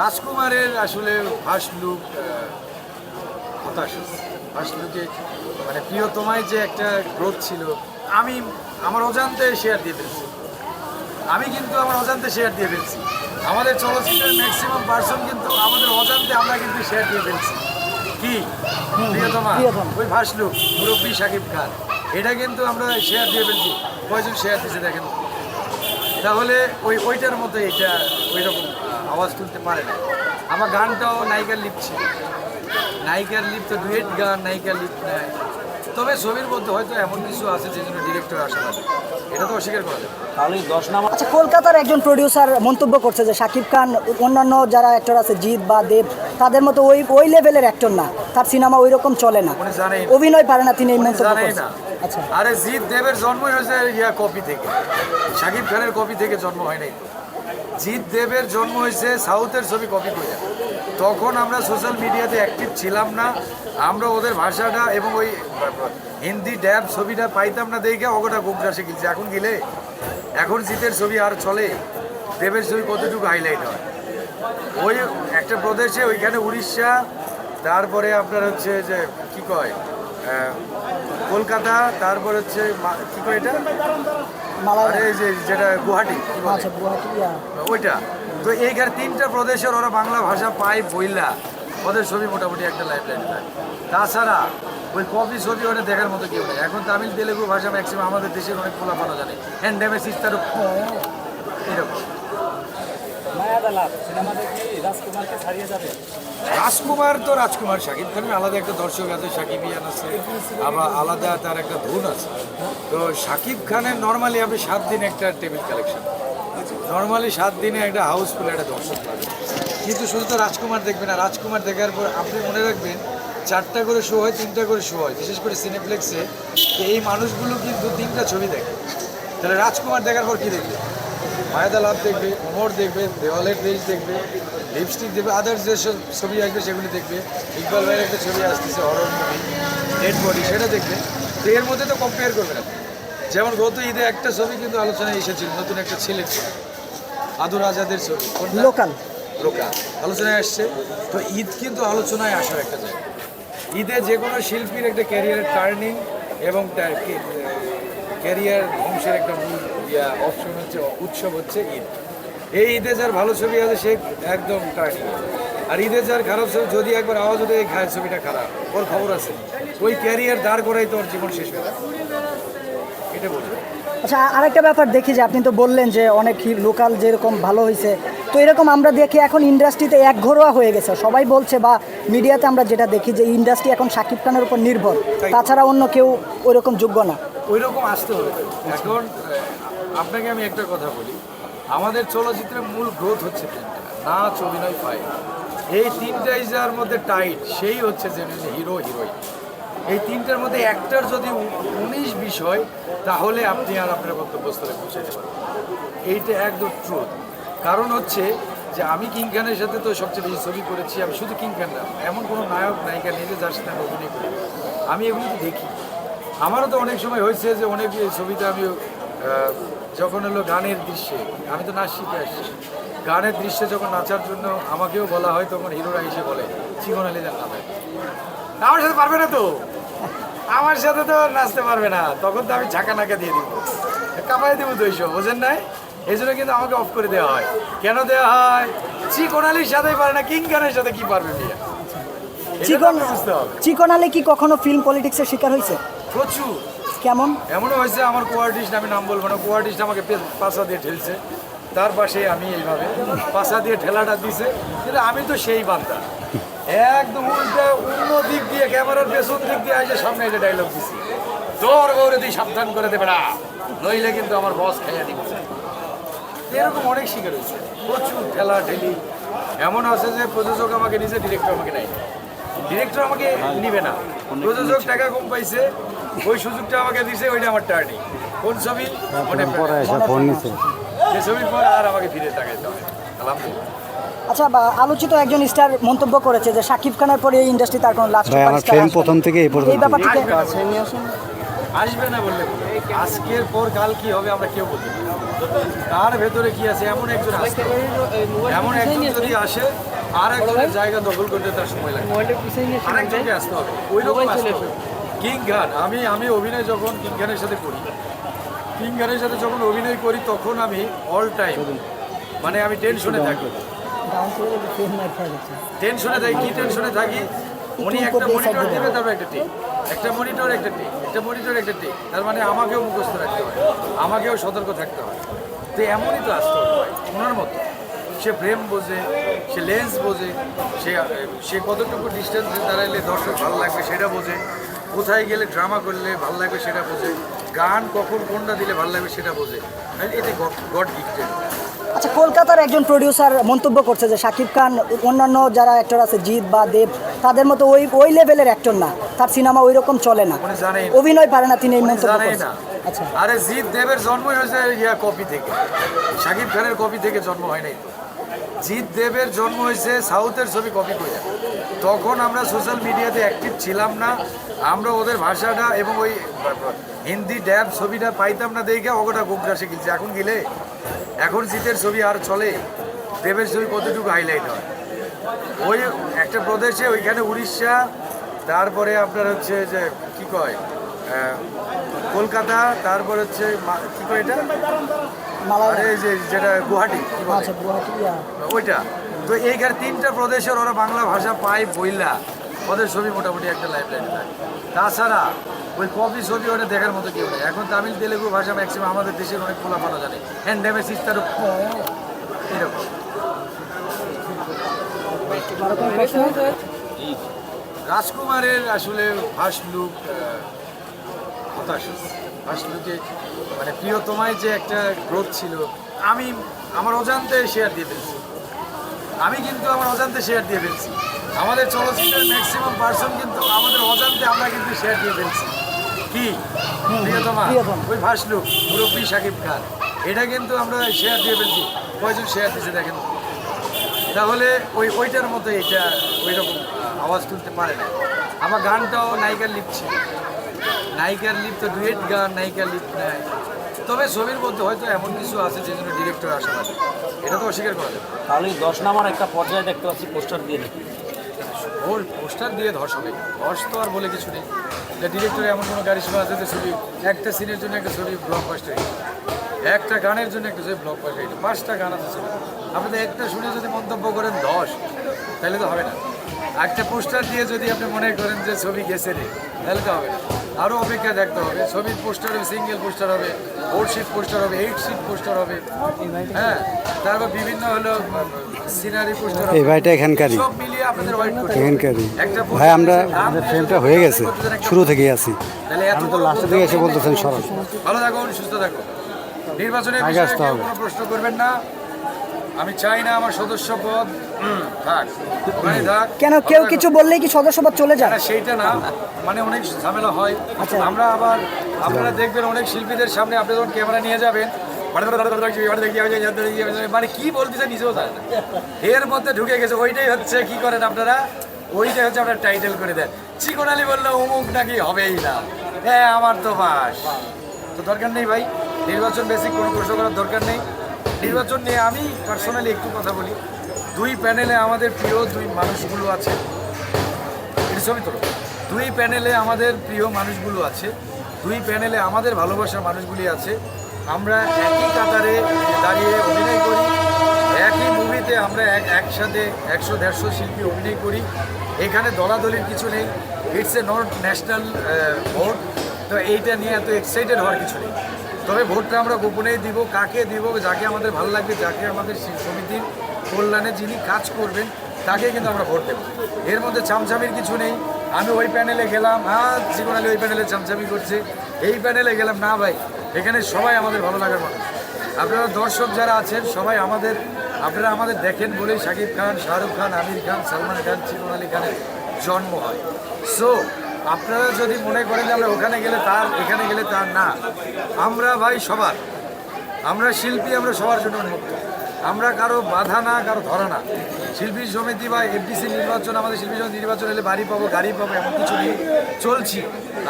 রাজকুমারের আসলে first look হতাশ। ফার্স্ট লুকে মানে প্রিয়তমায় যে একটা গ্রোথ ছিল আমি আমার অজান্তে শেয়ার দিয়ে ফেলছি। আমি কিন্তু আমার অজান্তে শেয়ার দিয়ে ফেলছি। আমাদের চলচ্চিত্রের ম্যাক্সিমাম পার্সন কিন্তু আমাদের অজান্তে আমরা কিন্তু শেয়ার দিয়ে ফেলছি। কি? প্রিয়তমা। ওই ফার্স্ট লুক মুরব্বী সাকিব খান। এটা কিন্তু আমরা শেয়ার দিয়ে ফেলছি। কয়জন শেয়ার দিয়েছে দেখেন? তাহলে ওই ওইটার মতো এটা ওই রকম আওয়াজ তুলতে পারে না। আমার গানটাও নায়িকার লিপ ছিল। নায়িকার লিপ তো ডুয়েট গান নায়িকার লিপ নেয় তবে ছবির মধ্যে হয়তো এমন কিছু আছে যে জন্য ডিরেক্টর আসা লাগে এটা তো অস্বীকার করা না। তাহলে দশ নাম্বার আচ্ছা কলকাতার একজন প্রডিউসার মন্তব্য করছে যে শাকিব খান অন্যান্য যারা অ্যাক্টর আছে জিৎ বা দেব তাদের মতো ওই ওই লেভেলের অ্যাক্টর না। তার সিনেমা ওই রকম চলে না। অভিনয় পারে না তিনি এই মন্তব্য করছেন। আচ্ছা। আরে জিৎ দেবের জন্মই হয়েছে ইয়া কপি থেকে। সাকিব খানের কপি থেকে জন্ম হয় নাই জিৎ দেবের জন্ম হয়েছে সাউথের ছবি কপি করে। তখন আমরা সোশ্যাল মিডিয়াতে অ্যাক্টিভ ছিলাম না। আমরা ওদের ভাষাটা এবং ওই হিন্দি ড্যাব ছবিটা পাইতাম না দেখে অগটা গোগ্রাসে গেছি এখন গেলে? এখন জিতের ছবি আর চলে। দেবের ছবি কতটুকু হাইলাইট হয়? ওই একটা প্রদেশে, ওইখানে উড়িষ্যা, তারপরে আপনার হচ্ছে যে কি কয়? কলকাতা, তারপর হচ্ছে কি কয় এটা? আরে এই যে যেটা গুয়াহাটি আচ্ছা গুয়াহাটি ওইটা। তো এইখানে তিনটা প্রদেশের ওরা বাংলা ভাষা পায় বইলা। ওদের ছবি মোটামুটি একটা লাইফ লাইন থাকে। তাছাড়া ওই কপি ছবি ওটা দেখার মতো কেউ নেই। এখন তামিল তেলেগু ভাষা ম্যাক্সিমাম আমাদের দেশের অনেক খোলাফানো জানে। হ্যান্ড ড্যামেজ ইস্তারও এরকম। মায়াদালাপ সিনেমাতে কি রাজকুমারকে ছাড়িয়ে যাবে। রাজকুমার তো রাজকুমার, শাকিব খানের আলাদা একটা দর্শক আছে, শাকিব ইয়ান আছে, আবার আলাদা তার একটা ধুন আছে। তো শাকিব খানের নর্মালি আপনি সাত দিন একটা টেবিল কালেকশন নর্মালি সাত দিনে একটা হাউসফুল একটা দর্শক পাবে কিন্তু শুধু তো রাজকুমার দেখবেন না, রাজকুমার দেখার পর আপনি মনে রাখবেন, চারটা করে শো হয়, তিনটা করে শো হয়। বিশেষ করে সিনেপ্লেক্সে এই মানুষগুলো কিন্তু তিনটা ছবি দেখে। তাহলে রাজকুমার দেখার পর কী দেখবে? মায়াদা লাভ দেখবে অমর দেখবে দেওয়ালের দেশ দেখবে লিপস্টিক দেখবে আদার্স যেসব ছবি আসবে সেগুলি দেখবে। ইকবাল ভাইয়ের একটা ছবি আসতেছে হরর মুভি ডেড বডি সেটা দেখবে। তো এর মধ্যে তো কম্পেয়ার করবে না। যেমন গত ঈদে একটা ছবি কিন্তু আলোচনায় এসেছিল নতুন একটা ছবি। আদুর আজাদের ছবি লোকাল লোকাল আলোচনায় আসছে। তো ঈদ কিন্তু আলোচনায় আসার একটা জায়গা। ঈদে যে কোনো শিল্পীর একটা ক্যারিয়ারের টার্নিং এবং ক্যারিয়ার ধ্বংসের একটা মূল অপশন হচ্ছে উৎসব হচ্ছে ঈদ। এই ঈদে যার ভালো ছবি আছে সে একদম টার্নিং আর ঈদে যার খারাপ ছবি যদি একবার আওয়াজ ওঠে এই খায় ছবিটা খারাপ। ওর খবর আছে। ওই ক্যারিয়ার দাঁড় করাই তো ওর জীবন শেষ হয়ে এটা বলব আচ্ছা আরেকটা ব্যাপার দেখি যে আপনি তো বললেন যে অনেক লোকাল যেরকম ভালো হয়েছে তো এরকম আমরা দেখি এখন ইন্ডাস্ট্রিতে এক ঘরোয়া হয়ে গেছে। সবাই বলছে বা মিডিয়াতে আমরা যেটা দেখি যে ইন্ডাস্ট্রি এখন সাকিব খানের উপর নির্ভর। তাছাড়া অন্য কেউ ওইরকম যোগ্য না। ওই রকম আসতে হবে। এখন আপনাকে আমি একটা কথা বলি। আমাদের চলচ্চিত্রের মূল গ্রোথ হচ্ছে তিনটা, নাচ, অভিনয় ফাইট এই তিনটাই যার মধ্যে টাইট সেই হচ্ছে যে হিরো হিরোইন এই তিনটার মধ্যে একটার যদি উনিশ বিষয় তাহলে আপনি আর আপনার গন্তব্যস্থলে পৌঁছে যাবেন। এইটা একদম ট্রুথ কারণ হচ্ছে যে আমি কিং খানের সাথে তো সবচেয়ে বেশি ছবি করেছি, আমি শুধু কিং খান না, এমন কোনো নায়ক, নায়িকা নেই যে যার সাথে আমি অভিনয় করি। আমি এগুলো দেখি। আমারও তো অনেক সময় হয়েছে যে অনেক ছবিতে আমি যখন হলো গানের দৃশ্যে আমি তো নাচ শিখে আসছি। গানের দৃশ্যে যখন নাচার জন্য আমাকেও বলা হয় তখন হিরোরা এসে বলে চিকন আলী যান আমার সাথে পারবে না তো। আমার সাথে তো নাচতে পারবে না। তখন তো আমি ঝাঁকা নাকা দিয়ে দিব। কামাই দেবো তো এইসব বোঝেন নাই? এই জন্য কিন্তু আমাকে অফ করে দেওয়া হয়। কেন দেওয়া হয়? চিকন আলীর সাথে পারে না কিং খানের সাথে কি পারবে তো চিকন আপনার বুঝতে হবে। চিকন আলী কি কখনো ফিল্ম পলিটিক্সের শিকার হয়েছে? প্রচুর। কেমন? এমনও হয়েছে আমার কোয়ার্টিস্ট আমি নাম বলব না কোয়ার্টিস্ট আমাকে পাশা দিয়ে ঠেলছে। তার পাশে আমি এইভাবে পাশা দিয়ে ঠেলাটা দিছে। কিন্তু আমি তো সেই বার্তা। একদম উল্টা অন্য দিক দিয়ে ক্যামেরার পেছন দিক দিয়ে আসে সামনে এসে ডায়লগ দিছি। তোর গৌরে তুই সাবধান করে দেবে না। নইলে কিন্তু আমার বস খাইয়া দিচ্ছে এরকম অনেক শিকার হয়েছে। প্রচুর ঠেলা ঠেলি এমন আছে যে প্রযোজক আমাকে নিচে ডিরেক্টর আমাকে নেয় ডিরেক্টর আমাকে নিবে না। প্রযোজক টাকা কম পাইছে ওই সুযোগটা আমাকে দিছে ওইটা আমার টার্নিং কোন ছবি? মনে পড়ে যে ছবির পর আর আমাকে ফিরে তাকাইতে হয় আলহামদুলিল্লাহ আচ্ছা বা আলোচিত একজন স্টার মন্তব্য করেছে যে শাকিব খানের পরে এই ইন্ডাস্ট্রি তার কোনো লাস্ট আমার ফ্রেম প্রথম থেকে এই পর্যন্ত। এই ব্যাপারটিকে আসবে না বললে আজকের পর কাল কি হবে আমরা কেউ বলতে না। তার ভেতরে কি আছে? এমন একজন আসতে হবে। এমন একজন যদি আসে আর একজনের জায়গা দখল করতে তার সময় লাগে। আরেকজনকে আসতে হবে। ওই রকম আসতে হবে। কিং খান আমি আমি অভিনয় যখন কিং খানের সাথে করি কিং খানের সাথে যখন অভিনয় করি তখন আমি অল টাইম মানে আমি টেনশনে থাকি। টেনশনে থাকি কি টেনশনে থাকি? উনি একটা মনিটর দেবে তারপর একটা টিক একটা মনিটর একটা টিক একটা মনিটর একটা টিক তার মানে আমাকেও মুখস্থ রাখতে হয়। আমাকেও সতর্ক থাকতে হয়। তো এমনই তো আসতে হবে ওনার মতো। সে ফ্রেম বোঝে সে লেন্স বোঝে সে সে কতটুকু ডিস্টেন্সে দাঁড়াইলে দর্শক ভালো লাগবে সেটা বোঝে। কোথায় গেলে ড্রামা করলে ভালো লাগবে সেটা বোঝে। গান কখন কোনটা দিলে ভালো লাগবে সেটা বোঝে। আর এটা গড গিফটেড আচ্ছা কলকাতার একজন প্রডিউসার মন্তব্য করছে যে শাকিব খান অন্যান্য যারা অ্যাক্টর আছে জিৎ বা দেব তাদের মতো ওই ওই লেভেলের অ্যাক্টর না। তার সিনেমা ওই রকম চলে না। অভিনয় পারে না তিনি এই মন্তব্য করছেন। আচ্ছা। আরে জিৎ দেবের জন্মই হয়েছে ইয়া কপি থেকে। শাকিব খানের কপি থেকে জন্ম হয় নাই। জিৎ দেবের জন্ম হয়েছে সাউথের ছবি কপি করে। তখন আমরা সোশ্যাল মিডিয়াতে অ্যাক্টিভ ছিলাম না। আমরা ওদের ভাষাটা এবং ওই হিন্দি ড্যাব ছবিটা পাইতাম না দেখে ওটা গোগ্রা শিখেছি এখন গেলে? এখন জিতের ছবি আর চলে। দেবের ছবি কতটুকু হাইলাইট হয়? ওই একটা প্রদেশে ওইখানে উড়িষ্যা, তারপরে আপনার হচ্ছে যে কি কয়? কলকাতা, তারপর হচ্ছে কি কয় এটা? আরে এই যে যেটা গুয়াহাটি আচ্ছা গুয়াহাটি ওইটা। তো এইখানে তিনটা প্রদেশের ওরা বাংলা ভাষা পায় বইলা। ওদের ছবি মোটামুটি একটা লাইফ লাইনে থাকে। তাছাড়া ওই কপি ছবি ওটা দেখার মতো কেউ নেই। এখন তামিল তেলেগু ভাষা ম্যাক্সিমাম আমাদের দেশের অনেক পোলাপানো জানে। হ্যান্ড ড্যামেজ ইস্তার এরকম? রাজকুমারের আসলে ফার্স্ট লুক হতাশ ফার্স্ট লুকে মানে প্রিয়তমায় যে একটা গ্রোথ ছিল আমি আমার অজান্তে শেয়ার দিয়ে ফেলছি। আমি কিন্তু আমার অজান্তে শেয়ার দিয়ে ফেলছি। আমাদের চলচ্চিত্রের ম্যাক্সিমাম পার্সন কিন্তু আমাদের অজান্তে আমরা কিন্তু শেয়ার দিয়ে ফেলছি। কি? প্রিয়তমা। ওই ফার্স্ট লুক মুরব্বী শাকিব খান। এটা কিন্তু আমরা শেয়ার দিয়ে ফেলছি। কয়জন শেয়ার দিয়েছে দেখেন? তাহলে ওই ওইটার মতো এটা ওই রকম আওয়াজ তুলতে পারে না। আমার গানটাও নায়িকা লিপ ছিল। নায়িকার লিপ তো ডুয়েট গান নায়িকার লিপ নেয় তবে ছবির মধ্যে হয়তো এমন কিছু আছে যে জন্য ডিরেক্টর আশাবাদী এটা তো অস্বীকার করা যাবে তাহলে দশ নাম্বার একটা পর্যায়ে দেখতে পাচ্ছি পোস্টার দিয়ে দেখি ওর পোস্টার দিয়ে ধস হবে। ধস তো আর বলে কিছু নেই। যে ডিরেক্টরে এমন কোনো গাড়ি সময় আছে যে ছবি একটা সিনের জন্য একটা ছবি ব্লক বাস্টার একটা গানের জন্য একটা ছবি ব্লক বাস্টার পাঁচটা গান আছে ছবি আপনি তো একটা শুনে যদি মন্তব্য করেন দশ তাহলে তো হবে না। একটা পোস্টার দিয়ে যদি আপনি মনে করেন যে ছবি গেছে রে তাহলে তো হবে না। আরও অপেক্ষা দেখতে হবে। ছবির পোস্টার হবে সিঙ্গেল পোস্টার হবে ফোর শিট পোস্টার হবে এইট শিট পোস্টার হবে। হ্যাঁ তারপর বিভিন্ন হলো সিনারি পোস্টার এই ভাইটা এখানকারই। সব মিলিয়ে আপনাদের এখানকারই। একটা ভাই আমরা আমাদের ফ্রেমটা হয়ে গেছে। শুরু থেকেই আছি। তাহলে এত তো লাস্টের দিকে এসে বলতেছেন সরল ভালো থাকুন সুস্থ থাকুন। নির্বাচনে বিষয়ে। কোনো প্রশ্ন করবেন না। আমি চাই না আমার সদস্য পদ থাক। ওখানে থাক। কেন কেউ কিছু বললেই কি সদস্যপদ চলে যায়? না, সেইটা না। মানে অনেক ঝামেলা হয়। আচ্ছা। আমরা আবার আপনারা দেখবেন অনেক শিল্পীদের সামনে আপনি যখন ক্যামেরা নিয়ে যাবেন মানে কি বলতেছে নিজেও জানে না। এর মধ্যে ঢুকে গেছে ওইটাই হচ্ছে কি করেন আপনারা? ওইটাই হচ্ছে আপনার টাইটেল করে দেন। চিকন আলী বলল অমুক নাকি হবেই না। হ্যাঁ আমার তো বাস। তো দরকার নেই ভাই। নির্বাচন বেসিক কোনো প্রশ্ন করার দরকার নেই। নির্বাচন নিয়ে আমি পার্সোনালি একটু কথা বলি। দুই প্যানেলে আমাদের প্রিয় দুই মানুষগুলো আছে। দুই প্যানেলে আমাদের প্রিয় মানুষগুলো আছে। দুই প্যানেলে আমাদের ভালোবাসার মানুষগুলি আছে। আমরা একই কাতারে দাঁড়িয়ে অভিনয় করি। একই মুভিতে আমরা এক, একসাথে একশো দেড়শো শিল্পী অভিনয় করি। এখানে দলাদলির কিছু নেই। It's a not national vote তো এইটা নিয়ে এত এক্সাইটেড হওয়ার কিছু নেই। তবে ভোটটা আমরা গোপনেই দিব, কাকে দিব, যাকে আমাদের ভালো লাগবে, যাকে আমাদের সমিতির কল্যাণে যিনি কাজ করবেন তাকে কিন্তু আমরা ভোট দেবো। এর মধ্যে চামচামির কিছু নেই। আমি ওই প্যানেলে গেলাম হ্যাঁ জীবন আলী ওই প্যানেলে চামচামি করছে। এই প্যানেলে গেলাম, না ভাই, এখানে সবাই আমাদের ভালো লাগার মানুষ। আপনারা দর্শক যারা আছেন, সবাই আমাদের, আপনারা আমাদের দেখেন বলেই শাকিব খান, শাহরুখ খান, আমির খান, সালমান খান চিকন আলী খানের জন্ম হয়। সো আপনারা যদি মনে করেন যে আমরা ওখানে গেলে তার এখানে গেলে তার না। আমরা ভাই সবার। আমরা শিল্পী আমরা সবার জন্য উন্মুক্ত। আমরা কারও বাধা না কারও ধরা না। শিল্পী সমিতি বা এফডিসি নির্বাচন আমাদের শিল্পী সমিতি নির্বাচন এলে বাড়ি পাবো গাড়ি পাবো এমন কিছু নেই। চলছি।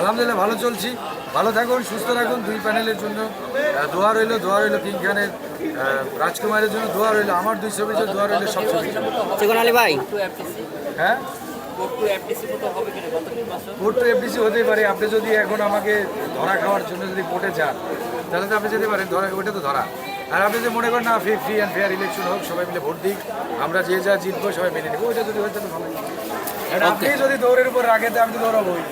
আলহামদুলিল্লাহ ভালো চলছি। ভালো থাকুন সুস্থ থাকুন। দুই প্যানেলের জন্য দোয়া রইল দোয়া রইল কিং খানের রাজকুমারের জন্য দোয়া রইল। আমার দুই ছবির জন্য দোয়া রইল সব আলী ভাই। হ্যাঁ? এফডিসি হতেই পারে। আপনি যদি এখন আমাকে ধরা খাওয়ার জন্য যদি কোর্টে যান তাহলে তো আপনি যেতে পারেন। ধরা ওইটা তো ধরা। আর আপনি যদি মনে করেন না free free and fair election হোক সবাই মিলে ভোট দিক আমরা যে যা জিতবো সবাই মেনে নেব। ওইটা যদি হয় তাহলে ভালো। আপনি যদি দৌড়ের উপর রাখে আমি তো দৌড়াবোই।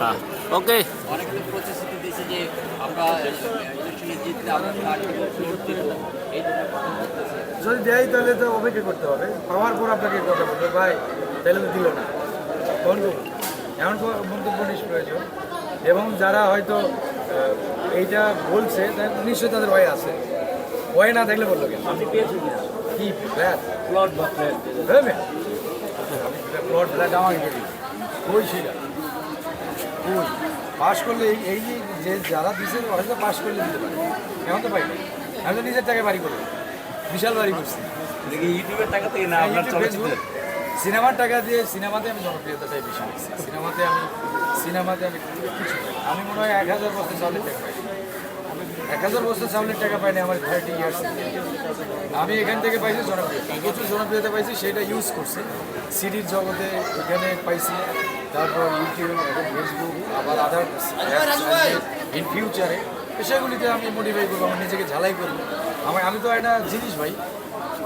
না? ওকে অনেকে যে আমরা ইলেকশনে জিতলে আমরা এই যদি দেয় তাহলে তো অপেক্ষা করতে হবে। পাওয়ার পর আপনাকে কথা বলবে ভাই তাহলে তো দিল না। কোন এমন মন্তব্য নিষ্প্রয়োজন এবং যারা হয়তো এইটা বলছে নিশ্চয়ই তাদের ভয় আছে। ভয় না থাকলে বলল কেন? আপনি পেয়েছেন কি ফ্ল্যাট প্লট বা ফ্ল্যাট প্লট ফ্ল্যাট আমাকে কে দিবে? কই সেটা? কই? পাস করলে এই যে যারা দিছে হয়তো পাস করলে দিতে পারে। এখন তো পাই না। আমি তো নিজের টাকায় বাড়ি করব বিশাল বাড়ি করছি। দেখি ইউটিউবের টাকা থেকে না আপনার সিনেমার টাকা দিয়ে সিনেমাতে আমি জনপ্রিয়তাটাই বেশি। পেয়েছি সিনেমাতে আমি সিনেমাতে আমি কিছু আমি মনে হয় এক হাজার বছর চলে। টাকা পাই এক হাজার বছর চাউলের টাকা পাইনি আমার থার্টি ইয়ার্স আমি এখান থেকে পাইছি জনপ্রিয়তা প্রচুর জনপ্রিয়তা পাইছি, সেটা ইউজ করছি। সিডির জগতে এখানে পাইছি, তারপর ইউটিউব এবং ফেসবুক আবার আদার ইন ফিউচারে সেগুলিতে আমি মোটিফাই করব আমার নিজেকে ঝালাই করব। আমার আমি তো একটা জিনিস ভাই,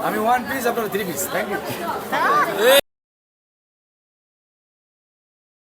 আমি ওয়ান পিস আপনার থ্রি পিস থ্যাংক ইউ